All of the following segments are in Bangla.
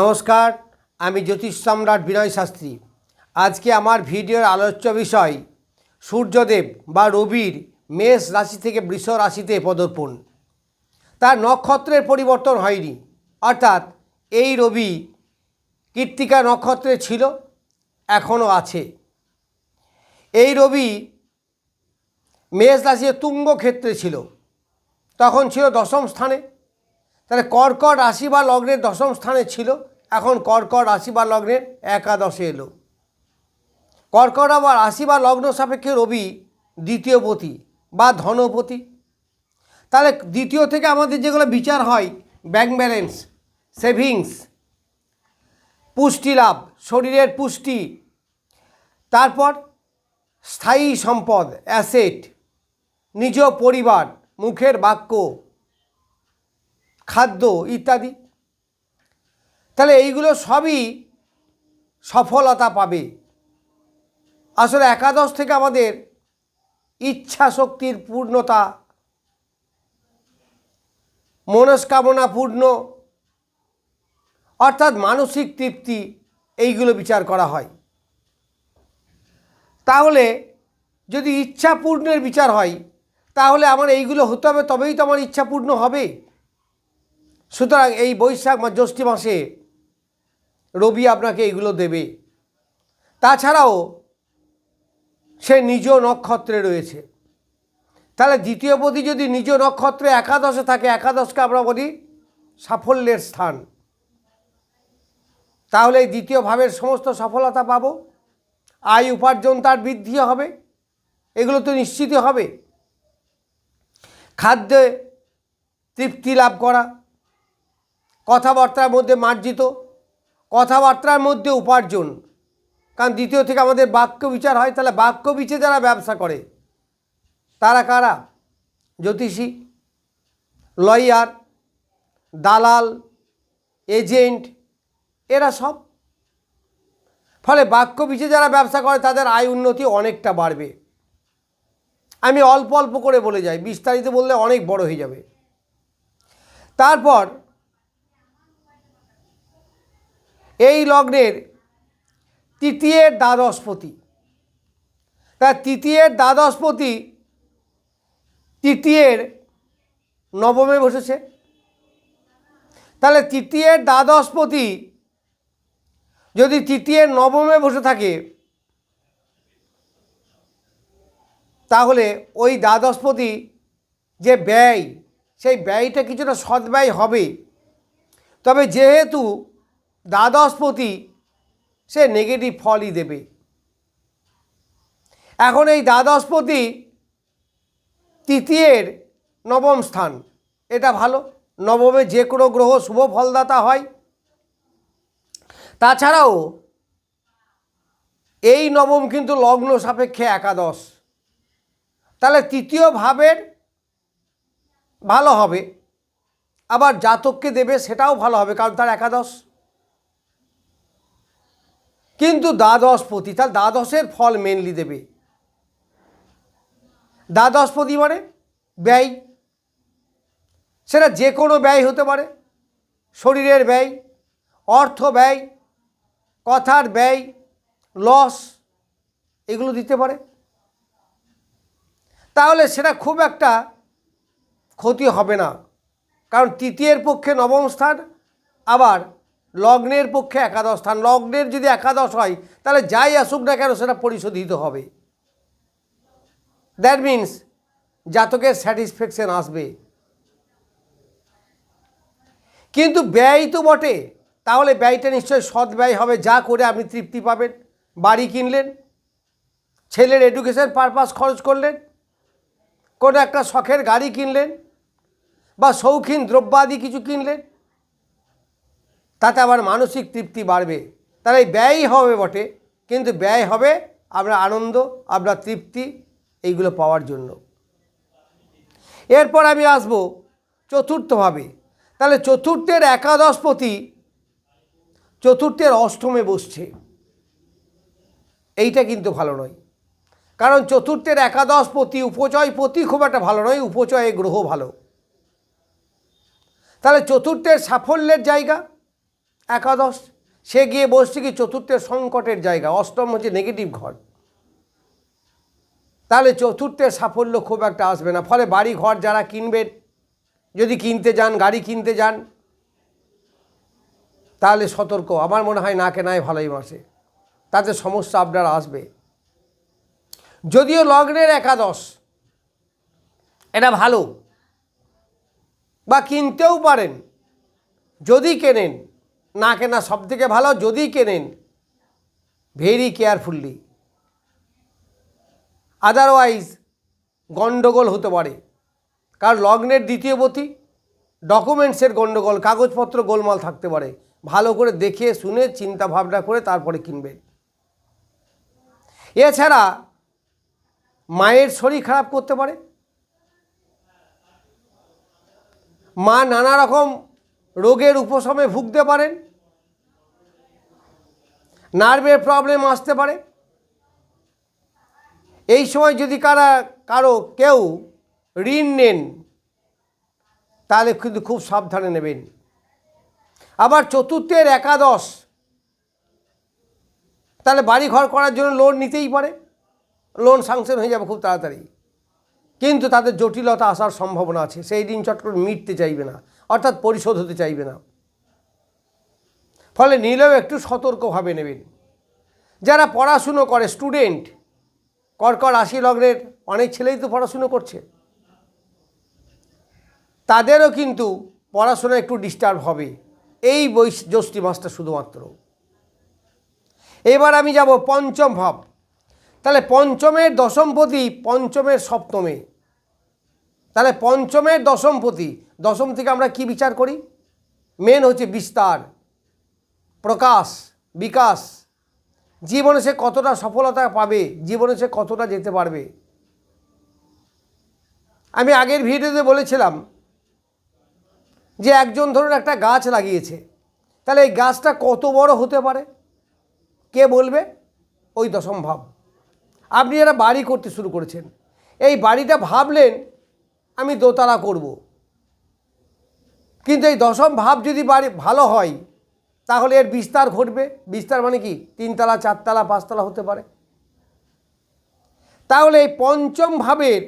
নমস্কার, আমি জ্যোতিষ সম্রাট বিনয় শাস্ত্রী। আজকে আমার ভিডিওর আলোচ্য বিষয়, সূর্যদেব বা রবির মেষ রাশি থেকে বৃষ রাশিতে পদর্পণ। তার নক্ষত্রের পরিবর্তন হয়নি, অর্থাৎ এই রবি কৃত্তিকা নক্ষত্রে ছিল, এখনও আছে। এই রবি মেষ রাশির তুঙ্গ ক্ষেত্রে ছিল, তখন ছিল দশম স্থানে। তাহলে কর্কট রাশি বা লগ্নের দশম স্থানে ছিল, এখন কর্কট রাশি বা লগ্নের একাদশে এলো। কর্কট আবার রাশি বা লগ্ন সাপেক্ষে রবি দ্বিতীয় পতি বা ধনপতি। তাহলে দ্বিতীয় থেকে আমাদের যেগুলো বিচার হয় ব্যাংক ব্যালেন্স সেভিংস পুষ্টি লাভ, শরীরের পুষ্টি, তারপর স্থায়ী সম্পদ অ্যাসেট নিজ পরিবার, মুখের বাক্য খাদ্য ইত্যাদি। তাহলে এইগুলো সবই সফলতা পাবে। আসলে একাদশ থেকে আমাদের ইচ্ছা শক্তির পূর্ণতা, মনস্কামনা পূর্ণ, অর্থাৎ মানসিক তৃপ্তি, এইগুলো বিচার করা হয়। তাহলে যদি ইচ্ছা পূর্ণের বিচার হয়, তাহলে আমার এইগুলো হতে হবে, তবেই তো আমার ইচ্ছা পূর্ণ হবে। সুতরাং এই বৈশাখ বা জ্যৈষ্ঠ মাসে রবি আপনাকে এইগুলো দেবে। তাছাড়াও সে নিজ নক্ষত্রে রয়েছে। তাহলে দ্বিতীয় পতি যদি নিজ নক্ষত্রে একাদশে থাকে, একাদশকে আমরা বলি সাফল্যের স্থান। তাহলে এই দ্বিতীয় ভাবের সমস্ত সফলতা পাব। আয় উপার্জন তার বৃদ্ধি হবে। এগুলো তো নিশ্চিত হবে। খাদ্যে তৃপ্তি লাভ করা কথাবার্তার মধ্যে মার্জিত, কথাবার্তার মধ্যে উপার্জন। কারণ দ্বিতীয় থেকে আমাদের বাক্য বিচার হয়, তাহলে বাক্য বিচে যারা ব্যবসা করে, তারা কারা? জ্যোতিষী, লয়ার, দালাল, এজেন্ট, এরা সব। ফলে বাক্য বিচে যারা ব্যবসা করে, তাদের আয় উন্নতি অনেকটা বাড়বে। আমি অল্প অল্প করে বলে যাই, বিস্তারিত বললে অনেক বড় হয়ে যাবে। তারপর এই লগ্নের তৃতীয়ের দ্বাদশপতি। তা তৃতীয়ের দ্বাদশপতি তৃতীয়ের নবমে বসেছে। তাহলে তৃতীয়ের দ্বাদশপতি যদি তৃতীয়ের নবমে বসে থাকে, তাহলে ওই দ্বাদশপতি যে ব্যয়, সেই ব্যয়টা কিছুটা সদ্ব্যয় হবে। তবে যেহেতু দ্বাদশপতি, সে নেগেটিভ ফলই দেবে। এখন এই দ্বাদশপতি তৃতীয়ের নবম স্থান। এটা ভালো, নবমে যে কোনো গ্রহ শুভ ফলদাতা হয়। তাছাড়াও এই নবম কিন্তু লগ্ন সাপেক্ষে একাদশ। তাহলে তৃতীয় ভাবের ভালো হবে, আবার জাতককে দেবে সেটাও ভালো হবে, কারণ তার একাদশ। কিন্তু দ্বাদশপতি তার দ্বাদশের ফল মেনলি দেবে। দ্বাদশপতি মানে ব্যয়। সেটা যে কোনো ব্যয় হতে পারে। শরীরের ব্যয়, অর্থ ব্যয়, কথার ব্যয় লস এগুলো দিতে পারে। তাহলে সেটা খুব একটা ক্ষতি হবে না। কারণ তৃতীয়ের পক্ষে নবম স্থান, আবার লগ্নের পক্ষে একাদশ স্থান, লগ্নের যদি একাদশ হয়, তাহলে যাই আসুক না কেন সেটা পরিশোধিত হবে। দ্যাট মিন্স জাতকের স্যাটিসফ্যাকশান আসবে। কিন্তু ব্যয় তো বটে, তাহলে ব্যয়টা নিশ্চয়ই সৎ ব্যয় হবে, যা করে আপনি তৃপ্তি পাবেন। বাড়ি কিনলেন, ছেলের এডুকেশন পারপাস খরচ করলেন, কোনো একটা শখের গাড়ি কিনলেন, বা শৌখিন দ্রব্যাদি কিছু কিনলেন তাতে আবার মানসিক তৃপ্তি বাড়বে। তাহলে এই ব্যয় হবে বটে, কিন্তু ব্যয় হবে আপনার আনন্দ, আপনার তৃপ্তি, এইগুলো পাওয়ার জন্য। এরপর আমি আসব চতুর্থভাবে। তাহলে চতুর্থের একাদশপতি চতুর্থের অষ্টমে বসছে। এইটা কিন্তু ভালো নয়। কারণ চতুর্থের একাদশপতি উপচয়পতি খুব একটা ভালো নয় উপচয় গ্রহ ভালো। তাহলে চতুর্থের সাফল্যের জায়গা একাদশ, সে গিয়ে বসছে কি চতুর্থের সংকটের জায়গা, অষ্টম হচ্ছে নেগেটিভ ঘর। তাহলে চতুর্থের সাফল্য খুব একটা আসবে না। ফলে বাড়ি ঘর যারা কিনবেন, যদি কিনতে যান, গাড়ি কিনতে যান, তাহলে সতর্ক। আমার মনে হয় না কেনাই ভালোই মাসে। তাতে সমস্যা আপনার আসবে। যদিও লগ্নের একাদশ, এটা ভালো। বা কিনতেও পারেন, যদি কেনেন না কেনা সব থেকে ভালো যদি কেনেন ভেরি কেয়ারফুললি আদারওয়াইজ গণ্ডগোল হতে পারে। কারণ লগ্নের দ্বিতীয়বতী ডকুমেন্টসের গণ্ডগোল কাগজপত্র গোলমাল থাকতে পারে। ভালো করে দেখে, শুনে চিন্তা ভাবনা করে তারপরে কিনবেন। এছাড়া, মায়ের শরীর খারাপ করতে পারে। মা নানা রকম রোগের উপশমে ভুগতে পারেন। নার্ভের প্রবলেম আসতে পারে। এই সময় যদি কারা, কারও কেউ ঋণ নেন, তাহলে কিন্তু খুব সাবধানে নেবেন। আবার চতুর্থের একাদশ, তাহলে বাড়ি ঘর করার জন্য লোন নিতেই পারে। লোন সাংশন হয়ে যাবে খুব তাড়াতাড়ি। কিন্তু তাদের জটিলতা আসার সম্ভাবনা আছে। সেই দিন চট করে মিটতে চাইবে না, অর্থাৎ পরিশোধ হতে চাইবে না। ফলে নিলেও একটু সতর্কভাবে নেবেন। যারা পড়াশুনো করে স্টুডেন্ট কর্কর আশি লগ্নের, অনেক ছেলেই তো পড়াশুনো করছে। তাদেরও কিন্তু পড়াশোনা একটু ডিস্টার্ব হবে। এই বৈ জ্যৈষ্ঠী মাসটা শুধুমাত্র। এবার আমি যাব পঞ্চম ভাব। তাহলে পঞ্চমের দশমপতি পঞ্চমের সপ্তমে। তাহলে পঞ্চমের দশমপতি দশম থেকে আমরা কি বিচার করি? মেন হচ্ছে বিস্তার। প্রকাশ, বিকাশ। জীবনে সে কতটা সফলতা পাবে, জীবনে সে কতটা যেতে পারবে? আমি আগের ভিডিওতে বলেছিলাম যে একজন ধরুন একটা গাছ লাগিয়েছে, তাহলে এই গাছটা কত বড় হতে পারে? কে বলবে? ওই দশম ভাব। আপনি যারা বাড়ি করতে শুরু করেছেন, এই বাড়িটা ভাবলেন, আমি দোতলা করব। কিন্তু এই দশম ভাব যদি বাড়ি ভালো হয় তাহলে এর বিস্তার ঘটবে। বিস্তার মানে কি? তিনতলা, চারতলা, পাঁচতলা হতে পারে। তাহলে এই পঞ্চম ভাবের,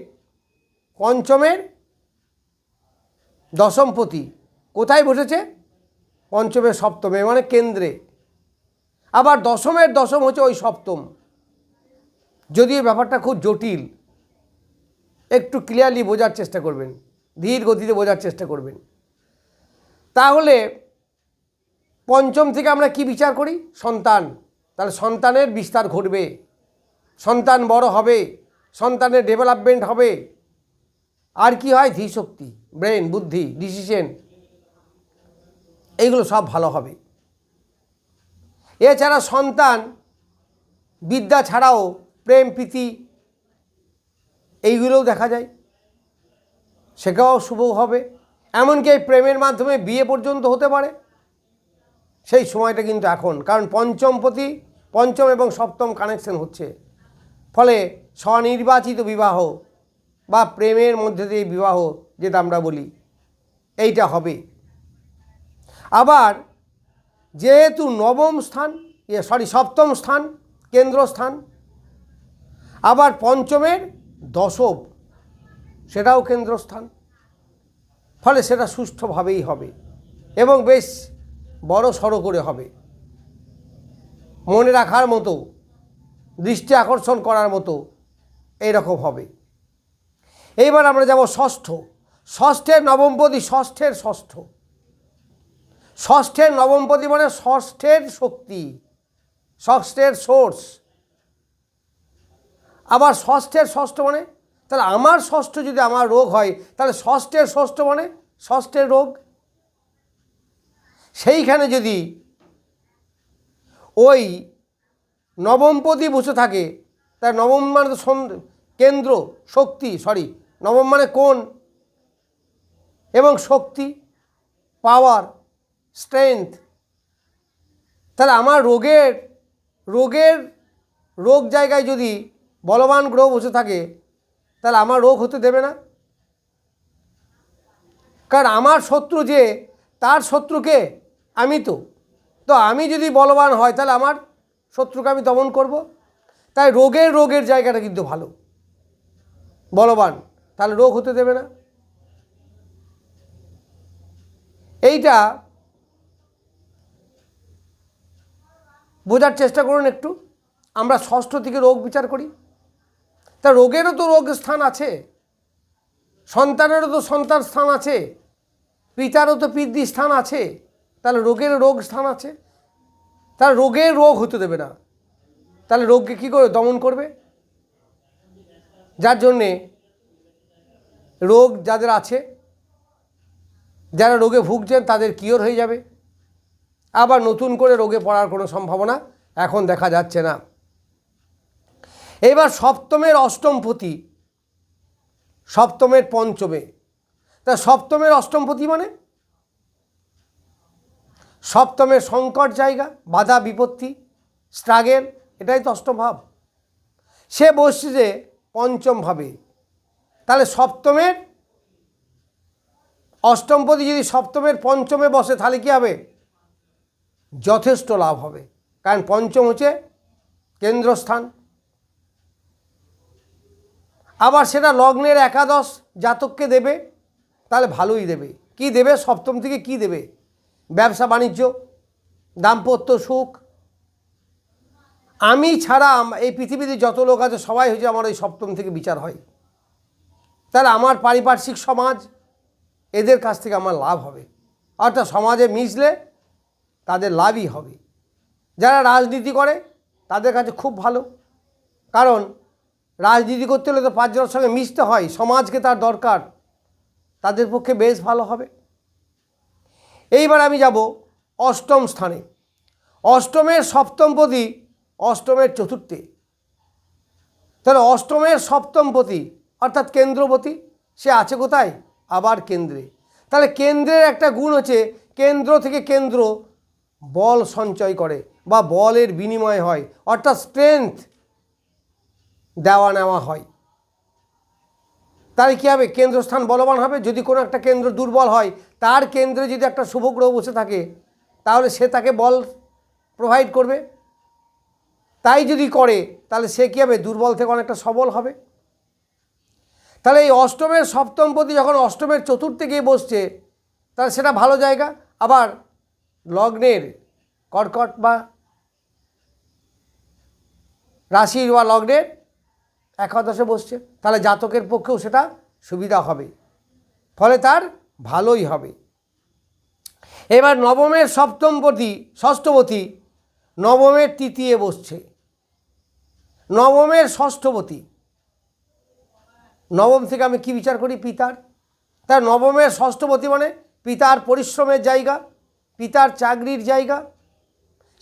পঞ্চমের দশমপতি কোথায় বসেছে? পঞ্চমের সপ্তমে মানে কেন্দ্রে। আবার দশমের দশম হচ্ছে ওই সপ্তম। যদিও ব্যাপারটা খুব জটিল, একটু ক্লিয়ারলি বোঝার চেষ্টা করবেন, ধীর গতিতে বোঝার চেষ্টা করবেন। তাহলে পঞ্চম থেকে আমরা কি বিচার করি? সন্তান। তাহলে সন্তানের বিস্তার ঘটবে। সন্তান বড় হবে। সন্তানের ডেভেলপমেন্ট হবে। আর কি হয়? ধীশক্তি ব্রেন বুদ্ধি ডিসিশন এইগুলো সব ভালো হবে। এছাড়া সন্তান বিদ্যা ছাড়াও প্রেম, প্রীতি, এইগুলোও দেখা যায়। সেটাও শুভ হবে। এমনকি এই প্রেমের মাধ্যমে বিয়ে পর্যন্ত হতে পারে। সেই সময়টা কিন্তু এখন। কারণ পঞ্চমপতি পঞ্চম এবং সপ্তম কানেকশন হচ্ছে। ফলে স্বনির্বাচিত বিবাহ বা প্রেমের মধ্যে দিয়ে বিবাহ যেটা আমরা বলি, এইটা হবে। আবার যেহেতু নবম স্থান ইয়ে সরি সপ্তম স্থান কেন্দ্রস্থান আবার পঞ্চমের দশম, সেটাও কেন্দ্রস্থান। ফলে সেটা সুষ্ঠুভাবেই হবে। এবং বেশ বড় সড়ো করে হবে। মনে রাখার মতো, দৃষ্টি আকর্ষণ করার মতো এইরকম হবে। এইবার আমরা যাব ষষ্ঠ। ষষ্ঠের নবমপতি ষষ্ঠের ষষ্ঠ। ষষ্ঠের নবমপতি মানে ষষ্ঠের শক্তি, ষষ্ঠের সোর্স। আবার ষষ্ঠের ষষ্ঠ মানে তাহলে আমার ষষ্ঠ যদি আমার রোগ হয়, তাহলে ষষ্ঠের ষষ্ঠ মানে ষষ্ঠের রোগ। সেইখানে যদি ওই নবমপতি বসে থাকে, তার নবম মানে কেন্দ্র, শক্তি সরি নবম মানে কোন এবং শক্তি পাওয়ার স্ট্রেংথ তাহলে আমার রোগের রোগের রোগ জায়গায় যদি বলবান গ্রহ বসে থাকে, তাহলে আমার রোগ হতে দেবে না। কারণ আমার শত্রু যে, তার শত্রুকে আমি তো। তো আমি যদি বলবান হয়, তাহলে আমার শত্রুকে আমি দমন করব। তাই রোগের রোগের জায়গাটা কিন্তু ভালো। বলবান, তাহলে রোগ হতে দেবে না। এইটা বোঝার চেষ্টা করুন একটু। আমরা ষষ্ঠ থেকে রোগ বিচার করি। তা রোগেরও তো রোগ স্থান আছে। সন্তানেরও তো সন্তান স্থান আছে। পিতারও তো পিতৃ স্থান আছে। তাহলে রোগের রোগ স্থান আছে। তাহলে রোগের রোগ হতে দেবে না। তাহলে রোগকে কী করে দমন করবে? যার জন্যে রোগ যাদের আছে, যারা রোগে ভুগছেন তাদের কিওর হয়ে যাবে। আবার নতুন করে রোগে পড়ার কোনো সম্ভাবনা এখন দেখা যাচ্ছে না। এবার সপ্তমের অষ্টমপতি সপ্তমের পঞ্চমে। তা সপ্তমের অষ্টমপতি মানে? সপ্তমের সংকট জায়গা, বাধা বিপত্তি স্ট্রাগেল এটাই তো অষ্টম ভাব। সে বসছে যে পঞ্চম ভাবে। তাহলে সপ্তমের অষ্টমপতি যদি সপ্তমের পঞ্চমে বসে, তাহলে কী হবে? যথেষ্ট লাভ হবে। কারণ পঞ্চম হচ্ছে কেন্দ্রস্থান। আবার সেটা লগ্নের একাদশ জাতককে দেবে, তাহলে ভালোই দেবে। কি দেবে? সপ্তম থেকে কি দেবে? ব্যবসা বাণিজ্য, দাম্পত্য সুখ। আমি ছাড়া এই পৃথিবীতে যত লোক আছে, সবাই হয়েছে আমার ওই সপ্তম থেকে বিচার হয়। তাহলে আমার পারিপার্শ্বিক সমাজ, এদের কাছ থেকে আমার লাভ হবে। অর্থাৎ সমাজে মিশলে তাদের লাভই হবে। যারা রাজনীতি করে, তাদের কাছে খুব ভালো। কারণ রাজনীতি করতে হলে তো পাঁচজনের সঙ্গে মিশতে হয়, সমাজকে তার দরকার। তাদের পক্ষে বেশ ভালো হবে। এইবার আমি যাব অষ্টম স্থানে। অষ্টমের সপ্তম সপ্তমপতি অষ্টমের চতুর্থে। তাহলে অষ্টমের সপ্তম সপ্তমপতি অর্থাৎ কেন্দ্রপতি সে আছে কোথায়? আবার কেন্দ্রে। তাহলে কেন্দ্রের একটা গুণ হচ্ছে, কেন্দ্র থেকে কেন্দ্র বল সঞ্চয় করে বা বলের বিনিময় হয়, অর্থাৎ স্ট্রেংথ দেওয়া নেওয়া হয়। তাহলে কী হবে? কেন্দ্রস্থান বলবান হবে? যদি কোনো একটা কেন্দ্র দুর্বল হয়, তার কেন্দ্রে যদি একটা শুভ গ্রহ বসে থাকে, তাহলে সে তাকে বল প্রোভাইড করবে। তাই যদি করে, তাহলে সে কী হবে? দুর্বল থেকে অনেকটা সবল হবে। তাহলে এই অষ্টমের সপ্তম সপ্তমপতি যখন অষ্টমের চতুর্থে গিয়ে বসছে, তাহলে সেটা ভালো জায়গা। আবার লগ্নের কর্কট বা রাশির বা লগ্নের একাদশে বসছে, তাহলে জাতকের পক্ষেও সেটা সুবিধা হবে। ফলে তার ভালোই হবে। এবার নবমের সপ্তমপতি, ষষ্ঠপতি নবমের তৃতীয় বসছে। নবমের ষষ্ঠপতি, নবম থেকে আমি কি বিচার করি? পিতার। তার নবমের ষষ্ঠপতি মানে পিতার পরিশ্রমের জায়গা, পিতার চাকরির জায়গা।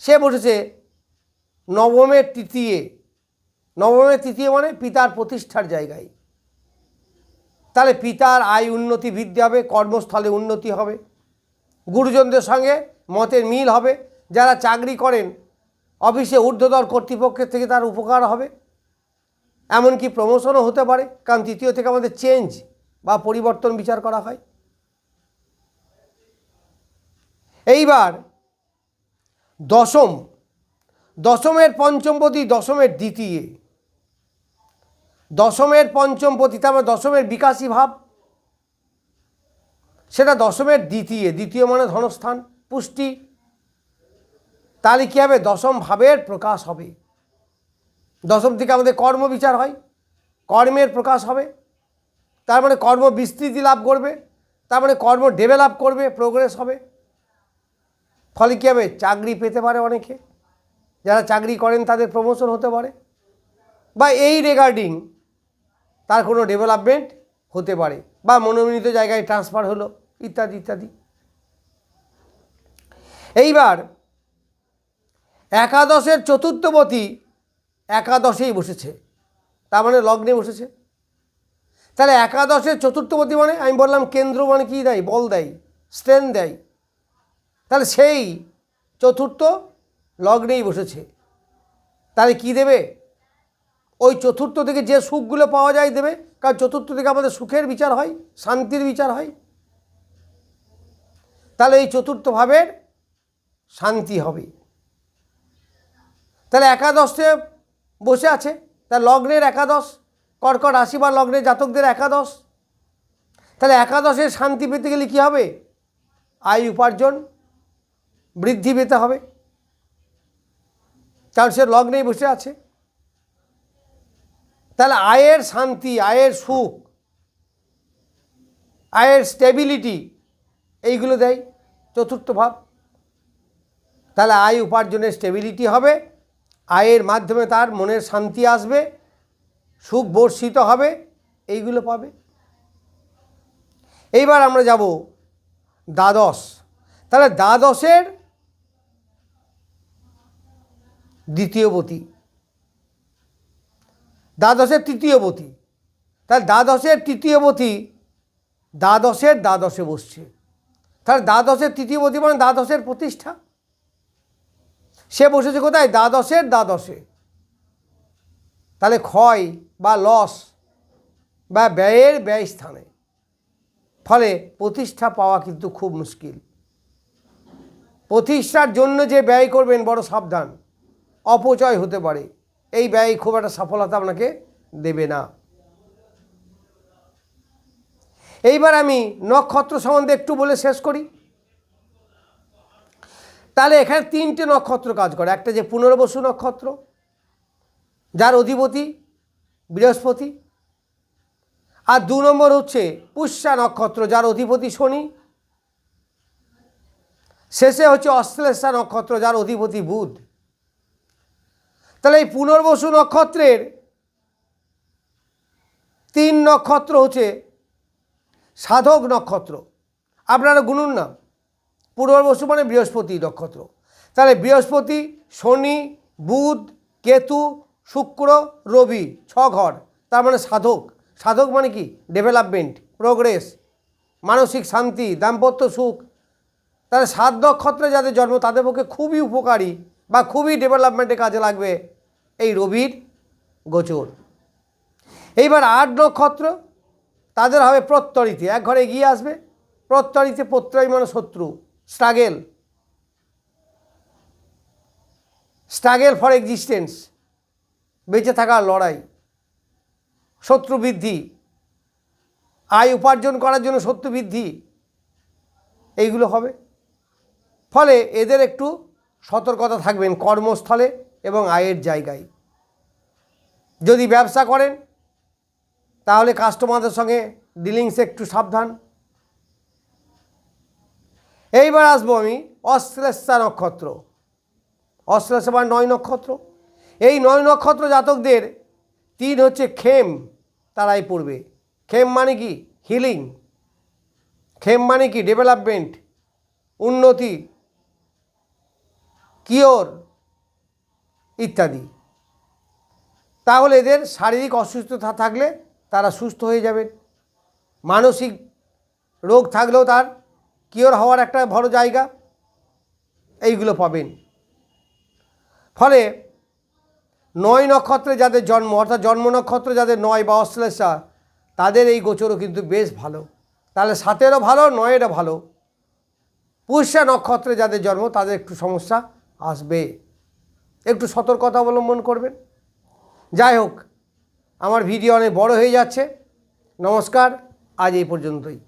সে বসেছে নবমের তৃতীয় নবমের তৃতীয় মানে পিতার প্রতিষ্ঠার জায়গায়। তাহলে পিতার আয় উন্নতি বৃদ্ধি হবে, কর্মস্থলে উন্নতি হবে। গুরুজনদের সঙ্গে মতের মিল হবে। যারা চাকরি করেন, অফিসে ঊর্ধ্বতর কর্তৃপক্ষের থেকে তার উপকার হবে। এমনকি প্রমোশনও হতে পারে, কারণ তৃতীয় থেকে আমাদের চেঞ্জ বা পরিবর্তন বিচার করা হয়। এইবার দশম, দশমের পঞ্চমপতি দশমের দ্বিতীয়। দশমের পঞ্চম পঞ্চমপতি তারপর দশমের বিকাশী ভাব। সেটা দশমের দ্বিতীয় দ্বিতীয় মানে ধনস্থান, পুষ্টি। তাহলে কী হবে? দশম ভাবের প্রকাশ হবে। দশম থেকে আমাদের কর্ম বিচার হয়। কর্মের প্রকাশ হবে। তার মানে কর্ম বিস্তৃতি লাভ করবে। তার মানে কর্ম ডেভেলপ করবে প্রোগ্রেস হবে। ফলে কী হবে? চাকরি পেতে পারে অনেকে। যারা চাকরি করেন তাদের প্রমোশন হতে পারে। বা এই রেগার্ডিং তার কোনো ডেভেলপমেন্ট হতে পারে বা মনোনীত জায়গায় ট্রান্সফার হলো, ইত্যাদি ইত্যাদি। এইবার একাদশের চতুর্থপতি একাদশেই বসেছে, তার মানে লগ্নে বসেছে। তাহলে একাদশের চতুর্থপতি মানে আমি বললাম কেন্দ্র মানে কী দেয়? বল দেয় স্ট্রেন দেয়। তাহলে সেই চতুর্থ লগ্নেই বসেছে। তাহলে কি দেবে? ওই চতুর্থ থেকে যে সুখগুলো পাওয়া যায় দেবে, কারণ চতুর্থ থেকে আমাদের সুখের বিচার হয়, শান্তির বিচার হয়। তাহলে এই চতুর্থ ভাবের শান্তি হবে। তাহলে একাদশে বসে আছে তার লগ্নের একাদশ, কর্কট রাশি বা লগ্নের জাতকদের একাদশ। তাহলে একাদশের শান্তি পেতে গেলে কী হবে? আয় উপার্জন বৃদ্ধি পেতে হবে। কারণ সে লগ্নেই বসে আছে। তাহলে আয়ের শান্তি, আয়ের সুখ, আয়ের স্টেবিলিটি এইগুলো দেয়। চতুর্থ ভাব, তাহলে আয় উপার্জনের স্টেবিলিটি হবে, আয়ের মাধ্যমে তার মনের শান্তি আসবে, সুখ বর্ষিত হবে, এইগুলো পাবে। এইবার আমরা যাব দ্বাদশ। তাহলে দ্বাদশের দ্বিতীয়বতী দ্বাদশের তৃতীয় তৃতীয়বতী তাহলে দ্বাদশের তৃতীয় তৃতীয়বতী দ্বাদশের দ্বাদশে বসছে। তাহলে দ্বাদশের তৃতীয় তৃতীয়বতী মানে দ্বাদশের প্রতিষ্ঠা। সে বসেছে কোথায়? দ্বাদশের দ্বাদশে। তাহলে ক্ষয় বা লস বা ব্যয়ের ব্যয় স্থানে ফলে প্রতিষ্ঠা পাওয়া কিন্তু খুব মুশকিল। প্রতিষ্ঠার জন্য যে ব্যয় করবেন, বড় সাবধান। অপচয় হতে পারে। এই ব্যয় খুব একটা সফলতা আপনাকে দেবে না। এইবার আমি নক্ষত্র সম্বন্ধে একটু বলে শেষ করি। তাহলে এখানে তিনটে নক্ষত্র কাজ করে। একটা যে পুনর্বসু নক্ষত্র, যার অধিপতি বৃহস্পতি, আর দু নম্বর হচ্ছে পুষ্যা নক্ষত্র, যার অধিপতি শনি। শেষে হচ্ছে অশ্লেষা নক্ষত্র, যার অধিপতি বুধ। তাহলে এই পুনর্বসু নক্ষত্রের তিন নক্ষত্র হচ্ছে সাধক নক্ষত্র। আপনারা গুনুন না। পূর্ববসু মানে বৃহস্পতি নক্ষত্র। তাহলে বৃহস্পতি, শনি, বুধ, কেতু, শুক্র, রবি ছ ঘর। তার মানে সাধক। সাধক মানে কি? ডেভেলপমেন্ট, প্রোগ্রেস, মানসিক শান্তি, দাম্পত্য সুখ। তাহলে সাত নক্ষত্রে যাদের জন্ম, তাদের পক্ষে খুবই উপকারী বা খুবই ডেভেলপমেন্টে কাজে লাগবে এই রবির গোচর। এইবার আট নক্ষত্র, তাদের হবে প্রত্যরিতে। এক ঘরে এগিয়ে আসবে, প্রত্যরিতে প্রত্যয় মানে শত্রু স্ট্রাগেল স্ট্রাগেল ফর এক্সিস্টেন্স বেঁচে থাকার লড়াই, শত্রু বৃদ্ধি, আয় উপার্জন করার জন্য শত্রু বৃদ্ধি, এইগুলো হবে। ফলে এদের একটু সতর্কতা থাকবেন কর্মস্থলে এবং আয়ের জায়গায়। যদি ব্যবসা করেন, তাহলে কাস্টমারদের সঙ্গে ডিলিংসে একটু সাবধান। এইবার আসব আমি অশ্লেষা নক্ষত্র। অশ্লেষা বা নয় নক্ষত্র। এই নয় নক্ষত্র জাতকদের তিন হচ্ছে খেম তারাই পড়বে। খেম মানে কি? হিলিং খেম মানে কি? ডেভেলপমেন্ট উন্নতি কিওর ইত্যাদি। তাহলে এদের শারীরিক অসুস্থতা থাকলে তারা সুস্থ হয়ে যাবেন মানসিক রোগ থাকলেও তার কিওর হওয়ার একটা বড় জায়গা এইগুলো পাবেন। ফলে নয় নক্ষত্রে যাদের জন্ম, অর্থাৎ জন্ম নক্ষত্র যাদের নয় বা অশ্লেষা, তাদের এই গোচরও কিন্তু বেশ ভালো। তাহলে সাতেরও ভালো, নয়েরও ভালো। পুষ্যা নক্ষত্রে যাদের জন্ম, তাদের একটু সমস্যা। আসবে। একটু সতর্কতা অবলম্বন করবেন। যাই হোক, আমার ভিডিও অনেক বড় হয়ে যাচ্ছে। নমস্কার, আজ এই পর্যন্তই।